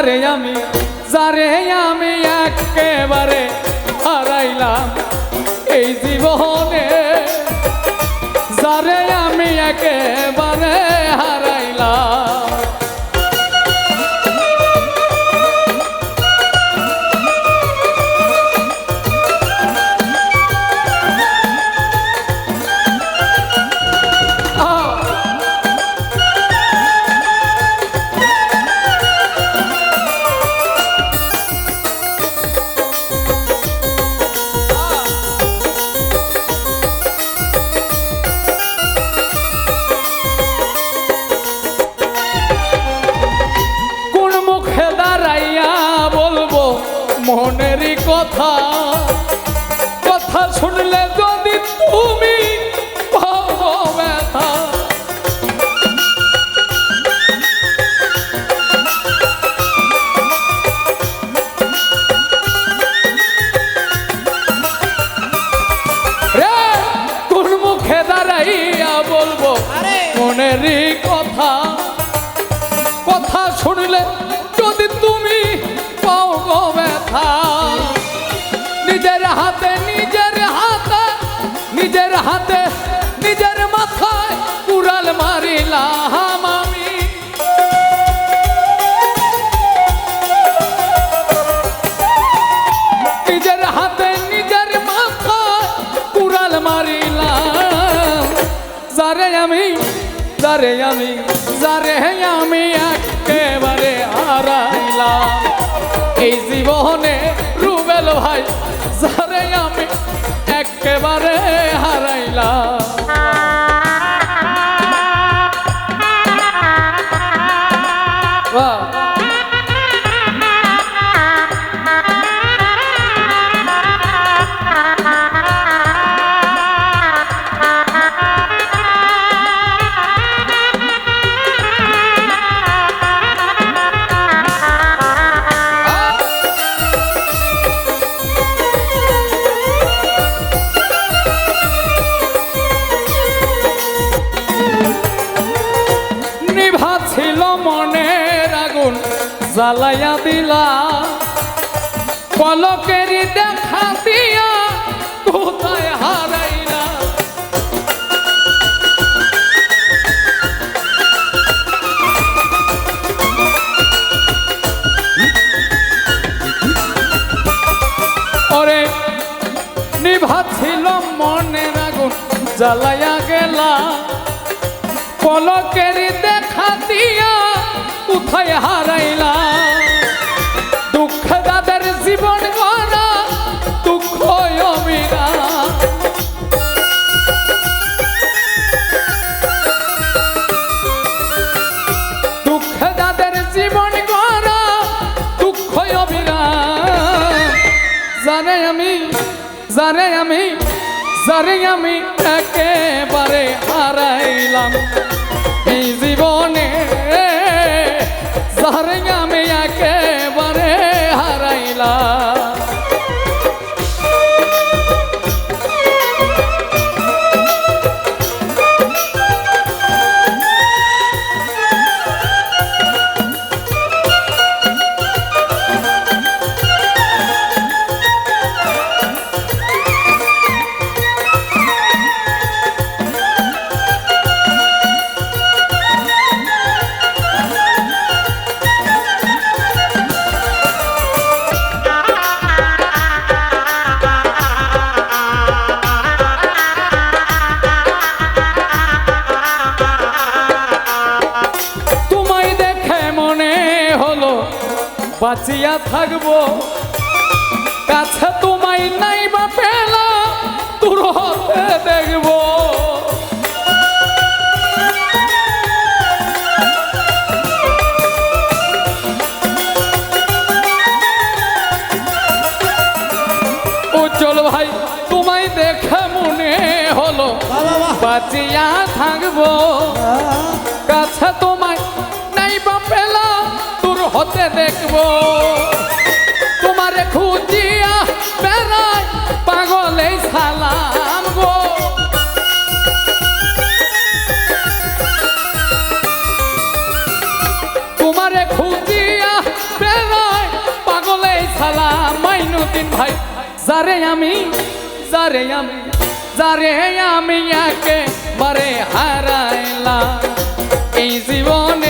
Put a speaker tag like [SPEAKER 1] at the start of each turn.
[SPEAKER 1] যারে আমি যারে আমি একেবারে হারাইলাম এই জীবনে। যারে আমি একেবারে হারাইলাম। মনেরই কথা কথা শুনলে যদি তুমি পাও গো ব্যথা। নিজের হাতে নিজের হাতে নিজের হাতে, নিজের মাথায় কুড়াল মারিলাম আমি। নিজের হাতে, নিজের আমি যারে আমি যারে আমি একেবারে হারাইলাম। এই জীবনে রুবেল ভাই যারে আমি মনের আগুন জ্বালাইয়া দিলা। পলকেরই দেখা দিয়া কোথায় হারাইলা? ওরে, নিভা ছিল মনের আগুন জ্বালাইয়া গেলা। পলকের দেখা দিয়া কোথায় হারাইলা। দুঃখ দাদের জীবন গড়া, দুঃখ অমিরা। দুঃখ দাদের জীবন গড়া, দুঃখ অমিরা। জানে আমি জানে আমি জানে আমি একেবারে হারাইলাম। বাঁচিয়া থাকব। কাছে তোমায় নাই বা পেলা দূর হতে দেখব। উজ্জ্বল ভাই তোমায় দেখে মনে হলো বাঁচিয়া থাকব। কাছে তোমায় স্বপ্নে দেখব। তোমারে খুঁজিয়া পাগলে সালাম গো। তোমারে খুঁজিয়া পাগলে সালাম। মাইনুদ্দিন ভাই, যারে আমি যারে আমি যারে আমি একেবারে হারাইলাম। এই জীবনে